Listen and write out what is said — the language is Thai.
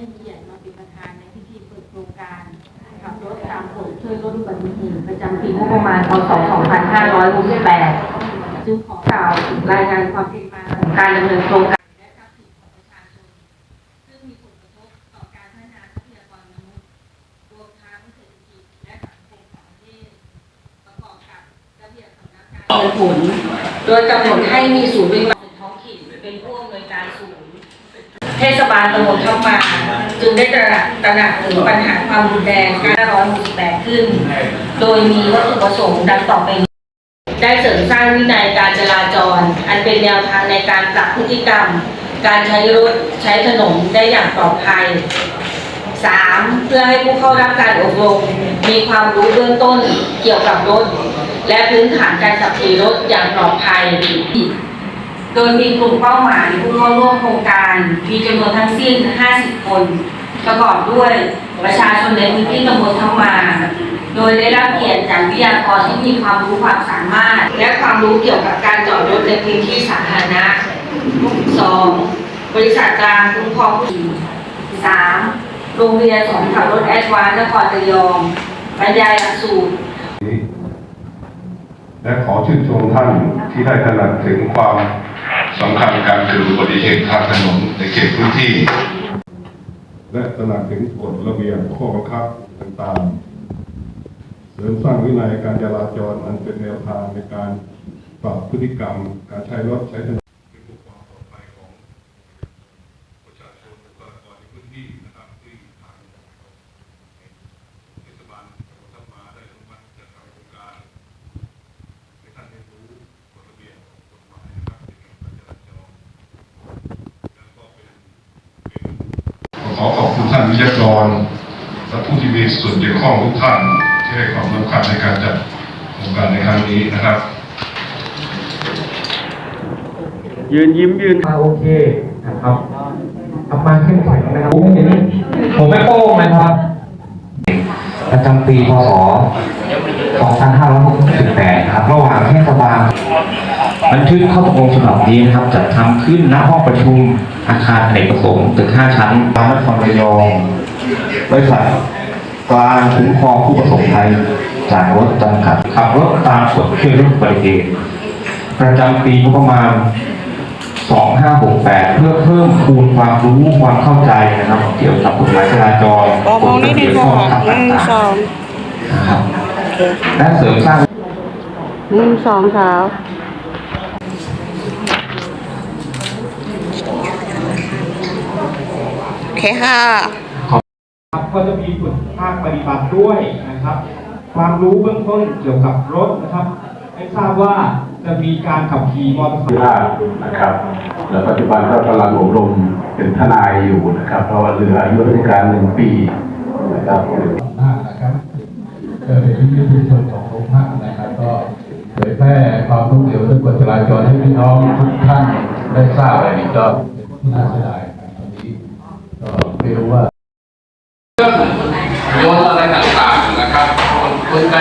มีเกียรติมาเป็นประธานในพิธีเปิดโครงการขับรถตามผลช่วยลดอุบัติเหตุประจำปีงบประมาณพศ2568จึงขอกล่าวรายงานความเป็นมาของการดำเนินโครงการและทรัพย์สินของประชาชนซึ่งมีผลกระทบต่อการพัฒนาทรัพยากรมนุษย์รวมทั้งเศรษฐกิจและสังคมของประเทศประกอบกับระเบียบสำนักงานผล โดยกำหนดให้มีศูนย์วิจัยท้องถิ่นเป็นผู้อำนวยการศูนย์ เทศบาลตำบลทับมา จึงได้ตระหนักตระหนักถึงปัญหาความรุนแรงการร้อนแตกขึ้น โดยมีวัตถุประสงค์ดังต่อไปนี้ได้เสริมสร้างวินัยการจราจร อันเป็นแนวทางในการปรับพฤติกรรม การใช้รถใช้ถนนได้อย่างปลอดภัย 3. เพื่อให้ผู้เข้ารับการอบรมมีความรู้เบื้องต้นเกี่ยวกับรถ และพื้นฐานการขับขี่รถอย่างปลอดภัย โดยมีกลุ่มเป้าหมายผู้เข้าร่วมโครงการมีจำนวนทั้งสิ้น 50 คน ประกอบด้วยประชาชนในพื้นที่ตำบลทับมา โดยได้รับเกียรติจากวิทยากรที่มีความรู้ความสามารถ และความรู้เกี่ยวกับการจอดรถในพื้นที่สาธารณะ 2. บริษัทกลางคุ้มครองผู้ขี่ 3. โรงเรียนสอนขับรถแอดวานนครระยองบรรยายหลักสูตรและขอชื่นชมท่านที่ได้ตระหนักถึงความ สำคัญการคืออุบัติเหตุทางถนนในเขตพื้นที่ และตระหนักถึงกฎระเบียบข้อบังคับต่างๆ เสริมสร้างวินัยการจราจรอันเป็นแนวทางในการปรับพฤติกรรม การใช้รถใช้ถนนเพื่อความปลอดภัยของประชาชนและบุคลากรในพื้นที่นะครับที่ทางเทศบาลตำบลทับมาได้อนุมัติจัดทำโครงการ ให้ท่านได้รู้กฎระเบียบกฎหมายนะครับเกี่ยวกับการจราจรแล้วก็เป็นเป็นข อขอบคุณท่านวิทยากร และผู้ที่มีส่วนเกี่ยวข้องทุกท่านที่ให้ความสำคัญในการจัดโครงการในครั้งนี้นะครับ ยืนยิ้มยืนมาโอเคนะครับทำมาเข้มแข็งนะครับผมเห็นผมไม่โป้งนะครับ ประจำปีพศ2568นะครับระหว่างเทศบาล บันทึกข้อตกลงฉบับนี้นะครับจัดทำขึ้นณห้องประชุมอาคารอเนกประสงค์ตึก5ชั้นบางนครระยองบริษัทกลางคุ้มครองผู้ประสบภัยจากรถจำกัดขับรถตามกฎช่วยลดอุบัติเหตุประจำปีงบประมาณ 2568 เพื่อเพิ่มคูณความรู้ความเข้าใจนะครับ เกี่ยวกับกฎหมายจราจรมองมองนี่ดีกว่าหนึ่งสองนะครับและเสริมสร้างหนึ่งสองสาม อเคค่ะครับก็จะมีฝึกภาคปฏิบัติด้วยนะครับ ความรู้เบื้องต้นเกี่ยวกับรถนะครับ ให้ทราบว่าจะมีการขับขี่มอเตอร์ไซค์ภาพนะครับและปัจจุบันก็กำลังอบรมเป็นทนายอยู่นะครับ เพราะว่าเหลืออายุราชการหนึ่งปีนะครับภาคนะครับเอ่อเป็นวิทยุชุมชนของโรงภาคนะครับ ก็เผยแพร่ความรู้เกี่ยวกับเรื่องกฎจราจรให้พี่น้องทุกท่านได้ทราบอะไรนี้ก็เป็นที่น่าเสียดาย รู้ว่าเรื่องวนอะไรต่างๆนะครับคกลไก